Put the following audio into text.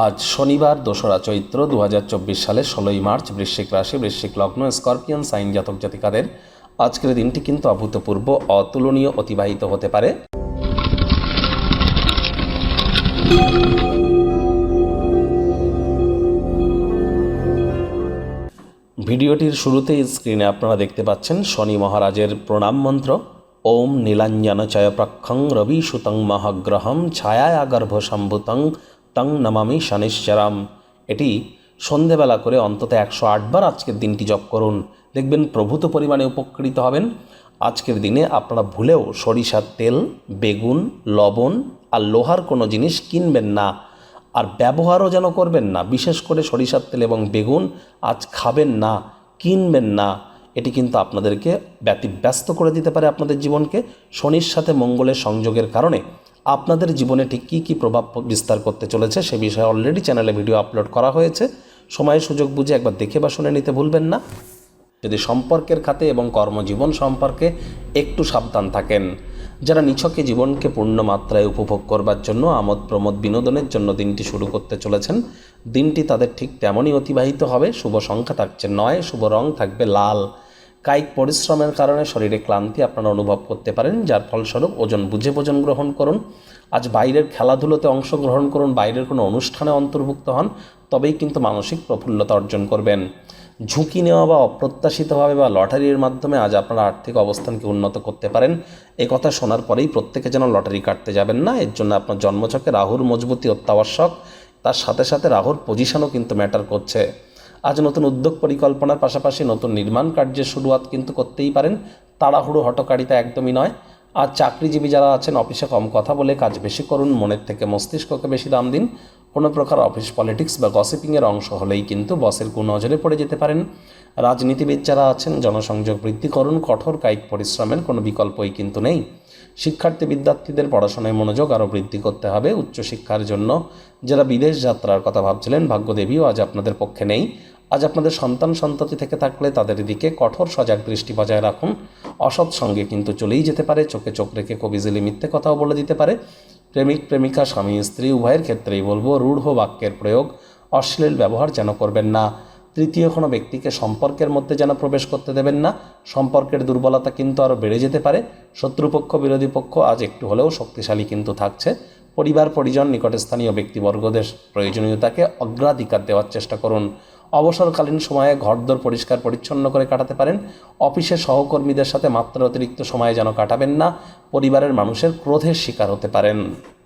আজ শনিবার, দোসরা চৈত্র দুহাজার চব্বিশ সালে ষোলোই মার্চ, বৃশ্চিক রাশি, বৃশ্চিক লগ্ন, স্করপিয়ন, সাইন জাতক জাতিকাদের। আজকের দিনটি কিন্তু অভূতপূর্ব, অতুলনীয়, অতিবাহিত হতে পারে। ভিডিওটির শুরুতেই স্ক্রিনে আপনারা দেখতে পাচ্ছেন শনি মহারাজের প্রণাম মন্ত্র। ওম নীলাঞ্জন চয়প্রক্ষং রবি সুতং মহাগ্রহম ছায়াগর্ভ সম্ভুতং তং নমামি শনিশ্চরাম। এটি সন্ধেবেলা করে অন্তত একশো আটবার আজকের দিনটি জপ করুন। দেখবেন প্রভূত পরিমাণে উপকৃত হবেন। আজকের দিনে আপনারা ভুলেও সরিষার তেল, বেগুন, লবণ আর লোহার কোনো জিনিস কিনবেন না। আর ব্যবহারও যেন করবেন না। বিশেষ করে সরিষার তেল এবং বেগুন আজ খাবেন না, কিনবেন না। এটি কিন্তু আপনাদেরকে ব্যতিব্যস্ত করে দিতে পারে আপনাদের জীবনকে। শনির সাথে মঙ্গলের সংযোগের কারণে। আপনাদের জীবনে ঠিক কী কী প্রভাব বিস্তার করতে চলেছে সে বিষয়ে অলরেডি চ্যানেলে ভিডিও আপলোড করা হয়েছে। সময় সুযোগ বুঝে একবার দেখে বা শুনে নিতে ভুলবেন না। যদি সম্পর্কের খাতে এবং কর্মজীবন সম্পর্কে একটু সাবধান থাকেন। যারা নিছকে জীবনকে পূর্ণ মাত্রায় উপভোগ করবার জন্য আমোদ প্রমোদ বিনোদনের জন্য দিনটি শুরু করতে চলেছেন, দিনটি তাদের ঠিক তেমনই অতিবাহিত হবে। শুভ সংখ্যা থাকছে নয়, শুভ রং থাকবে লাল। কায়িক পরিশ্রমের কারণে শরীরে ক্লান্তি আপনারা অনুভব করতে পারেন, যার ফলস্বরূপ ওজন বুঝে ভোজন গ্রহণ করুন। আজ বাইরের খেলাধুলোতে অংশগ্রহণ করুন, বাইরের কোনো অনুষ্ঠানে অন্তর্ভুক্ত হন, তবেই কিন্তু মানসিক প্রফুল্লতা অর্জন করবেন। ঝুঁকি নেওয়া বা অপ্রত্যাশিতভাবে বা লটারির মাধ্যমে আজ আপনারা আর্থিক অবস্থানকে উন্নত করতে পারেন। এ কথা শোনার পরেই প্রত্যেকে যেন লটারি কাটতে যাবেন না, এর জন্য আপনার জন্মছকে রাহুর মজবুতি অত্যাবশ্যক। তার সাথে সাথে রাহুর পজিশনও কিন্তু ম্যাটার করছে। আজ নতুন উদ্যোগ পরিকল্পনার পাশাপাশি নতুন নির্মাণ কার্যের শুরুয়াত কিন্তু করতেই পারেন তাড়াহুড়ো হটকারিতা একদমই নয়। আর চাকরিজীবী যারা আছেন, অফিসে কম কথা বলে কাজ বেশি করুন, মনের থেকে মস্তিষ্ককে বেশি দাম দিন। কোনো প্রকার অফিস পলিটিক্স বা গসিপিংয়ের অংশ হলেই কিন্তু বসের কুনজরে পড়ে যেতে পারেন। রাজনীতিবিদ যারা আছেন, জনসংযোগ বৃদ্ধি করুন, কঠোর কায়িক পরিশ্রমের কোনো বিকল্পই কিন্তু নেই। শিক্ষার্থী বিদ্যার্থীদের পড়াশোনায় মনোযোগ আরও বৃদ্ধি করতে হবে। উচ্চশিক্ষার জন্য যারা বিদেশ যাত্রার কথা ভাবছিলেন, ভাগ্যদেবীও আজ আপনাদের পক্ষে নেই। আজ আপনাদের সন্তান সন্ততি থেকে থাকলে তাদের দিকে কঠোর সজাগ দৃষ্টি বজায় রাখুন। অসৎ সঙ্গে কিন্তু চলেই যেতে পারে, চোখে চোখ রেখে কবিজিলি মিথ্যে কথাও বলে দিতে পারে। প্রেমিক, প্রেমিকা, স্বামী, স্ত্রী, উভয়ের ক্ষেত্রেই বলব, রূঢ় বাক্যের প্রয়োগ, অশ্লীল ব্যবহার যেন করবেন না। তৃতীয়, কোনো ব্যক্তিকে সম্পর্কের মধ্যে যেন প্রবেশ করতে দেবেন না। সম্পর্কের দুর্বলতা কিন্তু আরও বেড়ে যেতে পারে। শত্রুপক্ষ, বিরোধী পক্ষ আজ একটু হলেও শক্তিশালী কিন্তু থাকছে। পরিবার, পরিজন, নিকটস্থানীয় ব্যক্তিবর্গদের প্রয়োজনীয়তাকে অগ্রাধিকার দেওয়ার চেষ্টা করুন। অবসরকালীন সময়ে ঘরদোর পরিষ্কার পরিচ্ছন্ন করে কাটাতে পারেন। অফিসের সহকর্মীদের সাথে মাত্রা অতিরিক্ত সময় যেন কাটাবেন না, পরিবারের মানুষের ক্রোধের শিকার হতে পারেন।